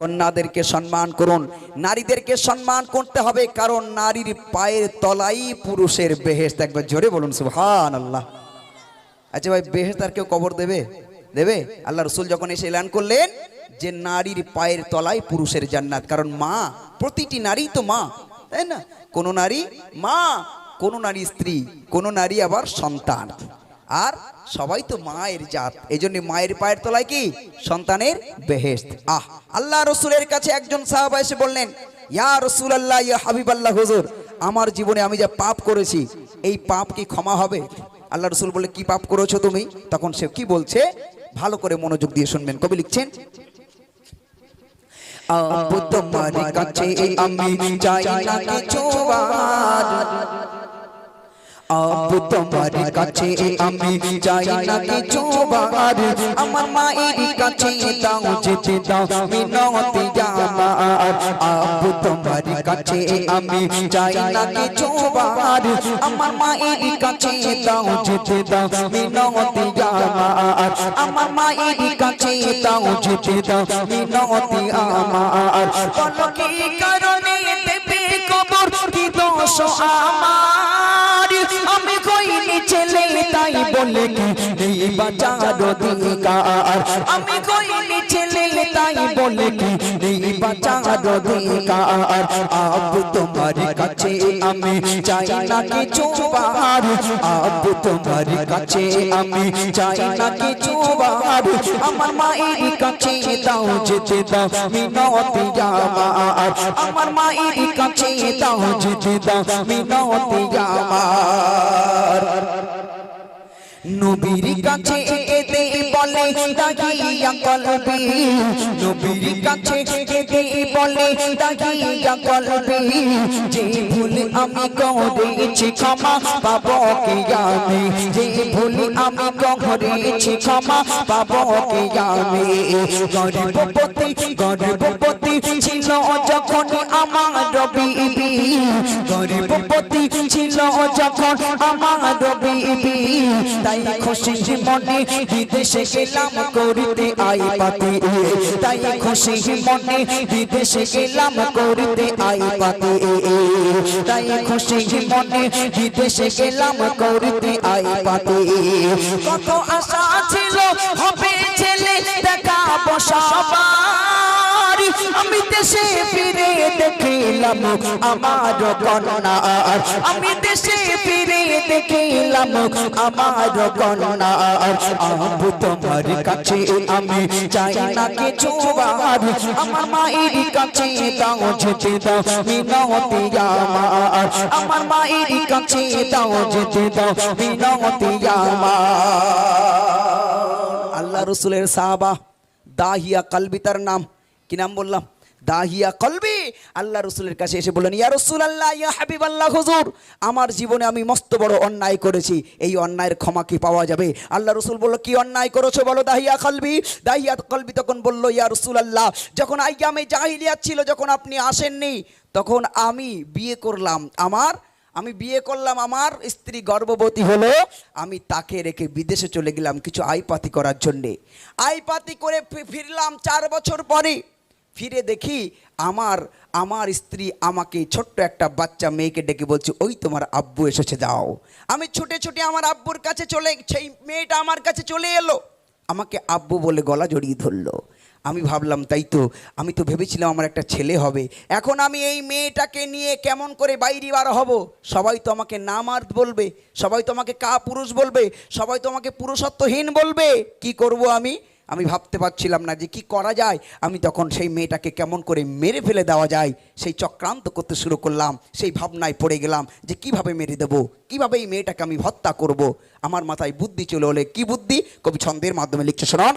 কন্যাদেরকে সম্মান করুন। নারীদেরকে সম্মান করতে হবে, কারণ নারীর পায়ের তলাই পুরুষের বেহেস্ত একবার জোরে বলুন সুহান আল্লাহ আচ্ছা ভাই বেহেস্ত আর কেউ কবর দেবে? দেবে? আল্লাহ রসুল যখন এসে এলান করলেন যে নারীর পায়ের তলায় পুরুষের জান্নাত, কারণ মা, প্রতিটি নারী তো মা, তাই না? কোনো নারী মা, কোনো নারী স্ত্রী, কোনো নারী আবার সন্তান। আর সবাই তো মায়ের জাত। এই জন্য মায়ের পায়ের তলায় কি? সন্তানের বেহেস্ত আহ আল্লাহ রসুলের কাছে একজন সাহাবা এসে বললেন ইয়া রসুল আল্লাহ ইয়া হাবিব আল্লাহ হুজুর আমার জীবনে আমি যা পাপ করেছি এই পাপ কি ক্ষমা হবে? আল্লাহ রসুল বলে কি পাপ করেছ তুমি? তখন সে কি বলছে? ভালো করে মনোযোগ দিয়ে শুনবেন। কবি লিখছেন আবু তোমার কাছে আমি চাই না কিছু আবু তোমার কাছে আমি চাই না কিছু বার আমার মায়ের কাছে দাও যেতে দাও মিনতি আমার আবু তোমার কাছে আমি চাই না কিছু বার আমার মায়ের কাছে দাও যেতে দাও মিনতি আমার আমার মায়ের কাছে দাও যেতে দাও মিনতি আমার বলো কি কারণে দেবে কবর? কি দোষ আমার? আমি কইনি ছেলে তাই বলে কি? নেই বাঁচার অধিকার। আমি কইনি ছেলে তাই বলে কি? বাঁচার অধিকার আবু তোমার কাছে আমি চাই না কিছু বার আবু তোমার কাছে আমি চাই না কিছু বার আমার মায়ের কাছে দাও যেতে দাও মিনতি আমার। আমার মায়ের কাছে দাও যেতে দাও মিনতি আমার। নবীর কাছে কলবি। নবীর কাছে এতে বলে, দাগিয়া কলবি, যে ভুল আমি করেছি ক্ষমা পাবো কি আমি যে ভুল আমি করেছি ক্ষমা পাবো কি আমি গরিবপতি গরিবপতি ছিল যখন আমার রবি গরিবপতি ছিল যখন আমার রবি তাই খুশি মনে বিদেশে গেলাম করিতে আই পাতি তাই খুশি মনে বিদেশে গেলাম করিতে আই পাতি তাই খুশি মনে বিদেশে গেলাম করিতে আই পাতি কত আশা ছিল, হবে ছেলে, দেখা বসাবার। আমি দেশে ফিরে দেখিলাম আমার আমি দেশে ফিরে দেখিলাম আমার তোমার কাছে আমি চাই না কিছু বার আমার মায়ের কাছে দাও যেতে দাও আমার। আমার মায়ের কাছে দাও যেতে দাও আমার। আল্লাহ রসুলের সাহাবা, দাহিয়া কালবি তার নাম। কি নাম বললাম? দাহিয়া কলবি। আল্লাহ রসুলের কাছে এসে বললেন, ইয়া রসুল আল্লাহ ইয়া হাবিব আল্লাহ হুজুর, আমার জীবনে আমি মস্ত বড় অন্যায় করেছি। এই অন্যায়ের ক্ষমা কি পাওয়া যাবে? আল্লাহ রসুল বলল, কি অন্যায় করেছ বলো দাহিয়া কলবি? দাহিয়া কলবি তখন বলল, ইয়া রসুল আল্লাহ যখন আইয়ামে জাহিলিয়াত ছিল, যখন আপনি আসেননি, তখন আমি বিয়ে করলাম। আমার, আমি বিয়ে করলাম, আমার স্ত্রী গর্ভবতী হলো, আমি তাকে রেখে বিদেশে চলে গেলাম কিছু আইপাতি করার জন্যে। আইপাতি করে ফিরলাম চার বছর পরে। ফিরে দেখি আমার আমার স্ত্রী আমাকে ছোট্ট একটা বাচ্চা মেয়েকে ডেকে বলছে, ওই তোমার আব্বু এসেছে, দাও। আমি ছুটে ছুটে আমার আব্বুর কাছে চলে, সেই মেয়েটা আমার কাছে চলে এলো। আমাকে আব্বু বলে গলা জড়িয়ে ধরলো। আমি ভাবলাম, তাই তো, আমি তো ভেবেছিলাম আমার একটা ছেলে হবে। এখন আমি এই মেয়েটাকে নিয়ে কেমন করে বাইরে বার হব? সবাই তো আমাকে নামার্দ বলবে, সবাই তো আমাকে কা পুরুষ বলবে, সবাই তো আমাকে পুরুষত্বহীন বলবে। কি করব আমি? আমি ভাবতে পারছিলাম না যে কি করা যায়। আমি তখন সেই মেয়েটাকে কেমন করে মেরে ফেলে দেওয়া যায়, সেই চক্রান্ত করতে শুরু করলাম, সেই ভাবনায় পড়ে গেলাম যে কীভাবে মেরে দেবো, কীভাবে এই মেয়েটাকে আমি হত্যা করব। আমার মাথায় বুদ্ধি চলে হলে কি বুদ্ধি? কবি ছন্দের মাধ্যমে লিখছে, শোনান।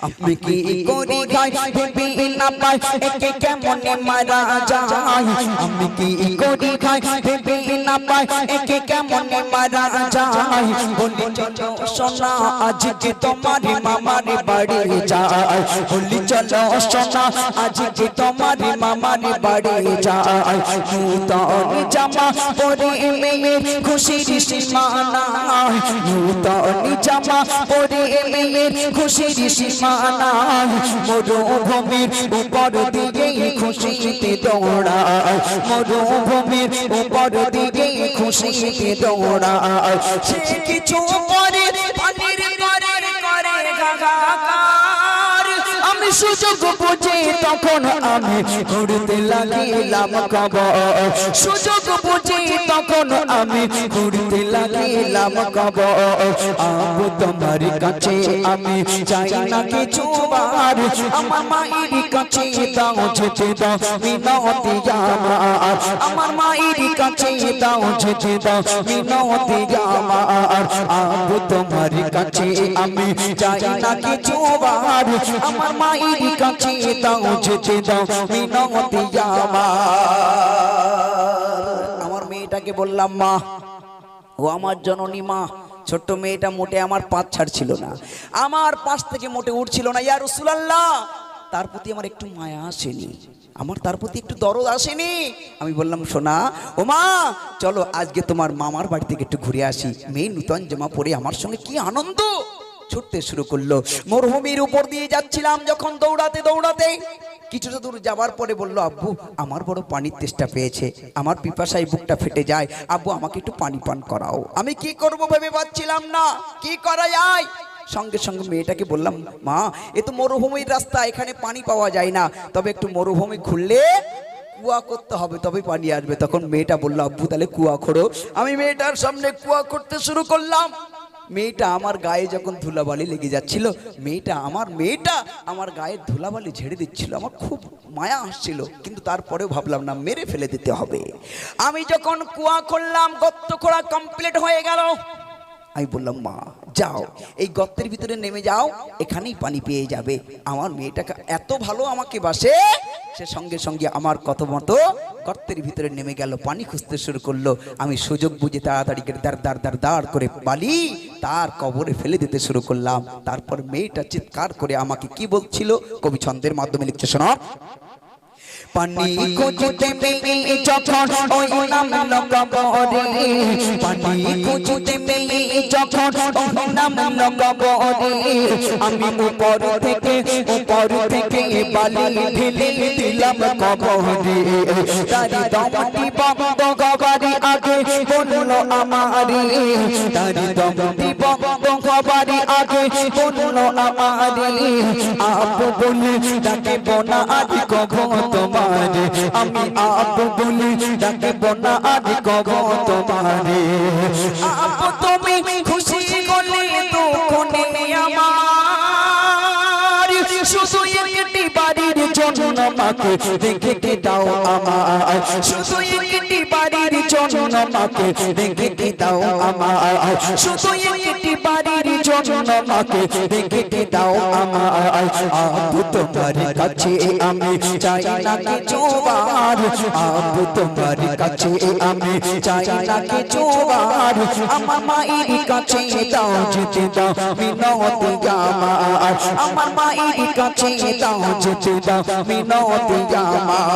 আমি কি করি গাই ভেবে না পাই একে কেমনে মারা যায় আমি কি করি গাই ভেবে না পাই একে কেমনে মারা যায় বলি চলো সোনা আজকে তোমার মামার বাড়ি যায় বলি চলো সোনা আজকে তোমার মামার বাড়ি যায় নূতন জামা পরে মেয়ে খুশির সীমা নাই নূতন জামা পরে মেয়ে খুশির সীমা সীমানায় মরুভূমির উপর দিকে খুশিতে দৌড়ায়। মরুভূমির উপর দিকে খুশিতে দৌড়ায়। সে কিছু পরে সুযোগ বুঝে তখন আমি ঘুরতে লাগিলাম কবর সুযোগ বুঝে তখন আমি ঘুরতে লাগিলাম কবর আবু তোমার কাছে আমি চাই না কিছু বার। আমার মায়ের কাছে দাও যেতে দাও, মিনতি আমার। আমার মায়ের কাছে দাও যেতে দাও, মিনতি আমার। আবু তোমার কাছে আমি চাই না কিছু আমার মায়ের কাছে দাও যেতে দাও মিনতি আমার আমার মেয়েটাকে বললাম, মা, ও আমার জননী মা, ছোট্ট মেয়েটা মোটে আমার পাঁচ ছাড়ছিল না। আমার পাশ থেকে মোটে উঠছিল না, ইয়া রসুলাল্লাহ। তার প্রতি আমার একটু মায়া আসেনি। আমার তার প্রতি একটু দরদ আসেনি। আমি বললাম, সোনা, ও মা, চলো আজকে তোমার মামার বাড়ি থেকে একটু ঘুরে আসি। মেয়ে নূতন জামা পরে আমার সঙ্গে কি আনন্দ? ছুটতে শুরু করল। মরুভূমির উপর দিয়ে যাচ্ছিলাম যখন দৌড়াতে দৌড়াতে। কিছুটা দূর যাওয়ার পরে বলল, আব্বু, আমার বড় পানির তেষ্টা পেয়েছে। আমার পিপাসায় বুকটা ফেটে যায়। আব্বু, আমাকে একটু পানি পান করাও। আমি কি করব ভেবে পাচ্ছিলাম না। কি করা যায়? সঙ্গে সঙ্গে মেয়েটাকে বললাম, মা, এ তো মরুভূমির রাস্তা, এখানে পানি পাওয়া যায় না। তবে একটু মরুভূমি খুললে কুয়া করতে হবে তবে পানি আসবে। তখন মেয়েটা বলল, আব্বু, তাহলে কুয়া খোড়ো। আমি মেয়েটার সামনে কুয়া করতে শুরু করলাম। মেয়েটা আমার গায়ে যখন ধুলাবালি লেগে যাচ্ছিল, মেয়েটা আমার মেয়েটা আমার গায়ের ধুলাবালি ঝেড়ে দিচ্ছিল, আমার খুব মায়া আসছিল, কিন্তু তারপরেও ভাবলাম না, মেরে ফেলে দিতে হবে। আমি যখন কুয়া করলাম গর্ত খোঁড়া কমপ্লিট হয়ে গেল। আমি বললাম, মা, যাও, এই গর্তের ভিতরে নেমে যাও, এখানেই পানি পেয়ে যাবে। আমার মেয়েটাকে এত ভালো আমাকে বাসে, সে সঙ্গে সঙ্গে আমার কত মতো গর্তের ভিতরে নেমে গেল, পানি খুঁজতে শুরু করল। আমি সুযোগ বুঝে তাড়াতাড়ি করে দাঁড় দাঁড় দাঁড় দাঁড় করে বালি তার কবরে ফেলে দিতে শুরু করলাম। তারপর মেয়েটা চিৎকার করে আমাকে কি বলছিল? কবি ছন্দের মাধ্যমে লিখছে, শোনো। পানি খুঁজতে মেয়ে যখন ওই নাম লগাবরে পানি খুঁজতে মেয়ে যখন ওই নাম লগাবরে আমি উপর থেকে উপর থেকে বালি ঢেলে দিলাম কবরে তারি দমটি বন্ধ গবারি আগে বলল আমারে তারি দমটি বন্ধ গবারি আগে বলল আমারে আপু বলে তাকে বনা আদি কব তোমারে। আমি আপু বলি তাকে বনা আদি কব তোমারে। আপু তুমি খুশি করলে দুঃখ আমার। জন্য মাকে দেখে দাও আমার শুধু একটি বাড়ির জন্য মাকে দেখে দাও আমার শুধু একটি বাড়ির জন্য মাকে দেখে দাও আমার কাছে আমি চাই না কিছু বার আপু তোমার কাছে আমি চাই না কিছু বার আমার মায়ের কাছে দাও যেতে দাও আমার মায়ের কাছে দাও যেতে দাও আমার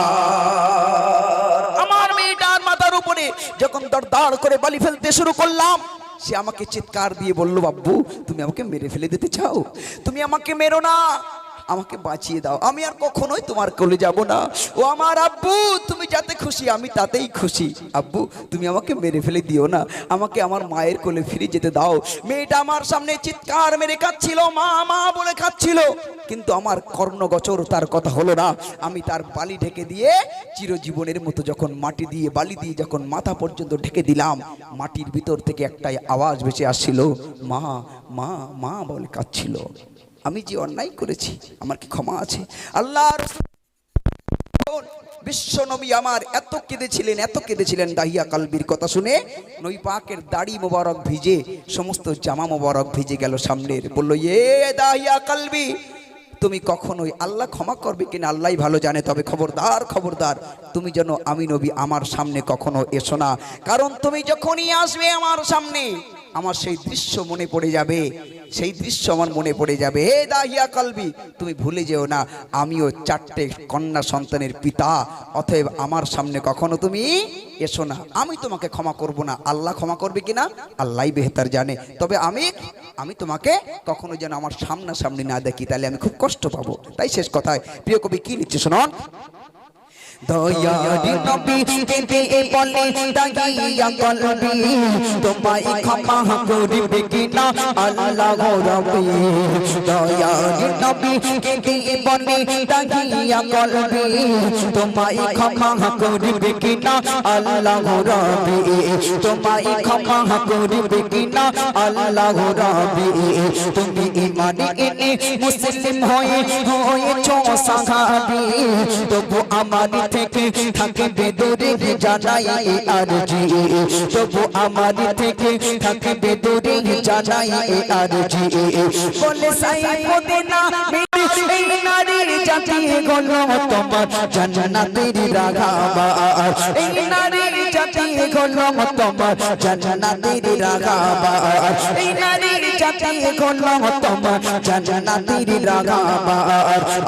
আমার মেয়েটার মাথার উপরে যখন দর দাঁড় করে বালি ফেলতে শুরু করলাম সে আমাকে চিৎকার দিয়ে বলল বাবু তুমি আমাকে মেরে ফেলে দিতে চাও? তুমি আমাকে মেরো না। আমাকে বাঁচিয়ে দাও। আমি আর কখনোই তোমার কোলে যাব না। ও আমার আব্বু, তুমি যাতে খুশি, আমি তাতেই খুশি। আব্বু, তুমি আমাকে মেরে ফেলে দিও না। আমাকে আমার মায়ের কোলে ফিরে যেতে দাও। মেয়েটা আমার সামনে চিৎকার মেরে কাচ্ছিল মা মা বলে খাচ্ছিল কিন্তু আমার কর্ণগচর তার কথা হলো না। আমি তার বালি ঢেকে দিয়ে চিরজীবনের মতো যখন মাটি দিয়ে, বালি দিয়ে যখন মাথা পর্যন্ত ঢেকে দিলাম, মাটির ভিতর থেকে একটাই আওয়াজ বেঁচে আসছিল, মা মা মা বলে কাচ্ছিল আমি যে অন্যায় করেছি, আমার কি ক্ষমা আছে? আল্লাহ বিশ্বনবী আমার এত কেঁদেছিলেন এত কেঁদেছিলেন দাহিয়া কালবির কথা শুনে নই পাকের দাড়ি মোবারক ভিজে, সমস্ত জামা মোবারক ভিজে গেল সামনের। বলল, এ দাহিয়া কালবি, তুমি কখনোই আল্লাহ ক্ষমা করবে কিনা আল্লাহ ভালো জানে, তবে খবরদার খবরদার, তুমি যেন আমি নবী আমার সামনে কখনো এসো না। কারণ তুমি যখনই আসবে আমার সামনে আমার সেই দৃশ্য মনে পড়ে যাবে। সেই দৃশ্য আমার মনে পড়ে যাবে। হে দাহিয়া কলবি, তুমি ভুলে যেও না, আমিও চারটে কন্যা সন্তানের পিতা। অতএব আমার সামনে কখনো তুমি এসো না। আমি তোমাকে ক্ষমা করব না। আল্লাহ ক্ষমা করবে কিনা? আল্লাহই বেহতার জানে। তবে আমি আমি তোমাকে কখনো যেন আমার সামনাসামনি না দেখি, তাহলে আমি খুব কষ্ট পাবো। তাই শেষ কথায় প্রিয় কবি কি লিখছে শোনান? দয়ারি নবী কেঁদে বলে দাগিয়া কলবি তোমায় ক্ষমা করিবে কিনা আল্লাহ রবি? দয়ারি নবী কেঁদে বলে দাগিয়া কলবি তোমায় ক্ষমা করিবে কিনা আল্লাহ রবি? তোমায় ক্ষমা করিবে কিনা আল্লাহ রবি? তুমি ইমানে এনে মুসলিম হয়ে হয়েছ সাহাবি, তবু আমার থেকে থাকে বেদরে জানাই আর জি তবু আমার থেকে থাকে বেদরে জানাই আর জি বলে সাই মদিনা এই নারীর জাতি গল তোমার জান্নাতের রাগাবা। এই নারীর জাতি গল তোমার জান্নাতের রাগাবা। এই নারীর জাতি গল তোমার জান্নাতের রাগাবা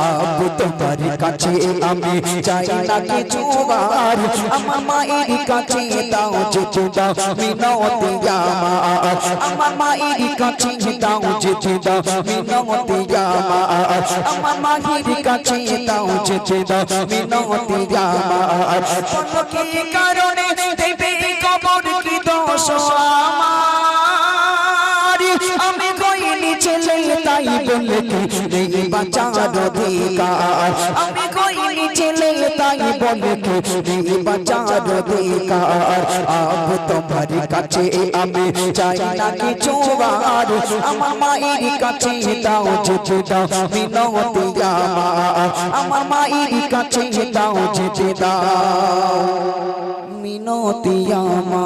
আবু তোমার কাছে আমি চাই না কিছু বার আমার মায়ের কাছে দাও যেতে দাও মিনতি জামা আমার মায়ের কাছে দাও যেতে দাও মিনতি জামা আমার মায়ের কাছে দাও যেতে দাও মিনতি কি কারণে দেবে কবর কি দোষ আমার কি নেই বাঁচার অধিকার। আমি কইনি ছেলে তাই বলে কি? নেই বাঁচার অধিকার। আব তোমার কাছে আমি চাই না কিছু বার আমার মায়ের কাছে দাও যেতে দাও মিনতি আমার। আমার মায়ের কাছে দাও যেতে দাও মিনতি আমার।